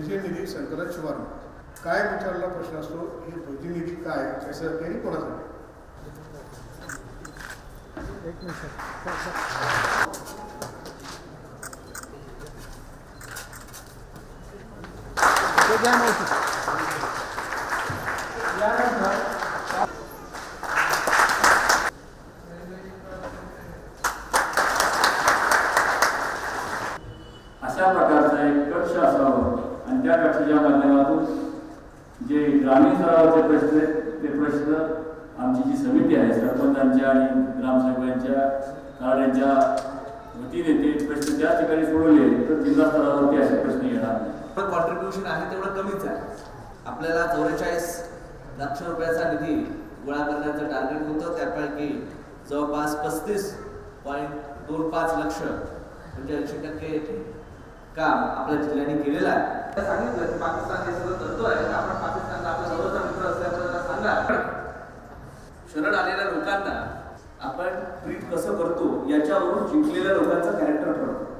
प्रतिनिधी शंकरराज शिवार काय विचारला प्रश्न असतो? हे प्रतिनिधी काय? त्याचं त्यांनी कोणासाठी नाही. अशा प्रकारचा एक कक्ष असावा. आणि त्या कक्षाच्या माध्यमातून जे ग्रामीण स्तरावरचे प्रश्न आहेत, ते प्रश्न आमची जी समिती आहे सरपंचांच्या आणि ग्रामसेवकांच्या कार्याच्या वतीने ते प्रश्न त्या ठिकाणी सोडवले तर जिल्हा स्तरावरती असे प्रश्न येणार नाही पण कॉन्ट्रीब्युशन आहे तेवढं कमीच आहे. आपल्याला चौवेचाळीस लक्ष रुपयाचा निधी गोळा करण्याचं टार्गेट होतं त्यापैकी जवळपास पस्तीस पॉईंट दोन पाच लक्ष म्हणजे ऐंशी टक्के काम आपल्या जिल्ह्याने केलेलं आहे. सांगितलं की पाकिस्तान हे सगळं करतोय तर आपण पाकिस्तानला आपला जवळचा मित्र असल्याचं सांगा. शरण आलेल्या लोकांना आपण ट्रीट कसं करतो याच्यावरून जिंकलेल्या लोकांचा कॅरेक्टर ठरतो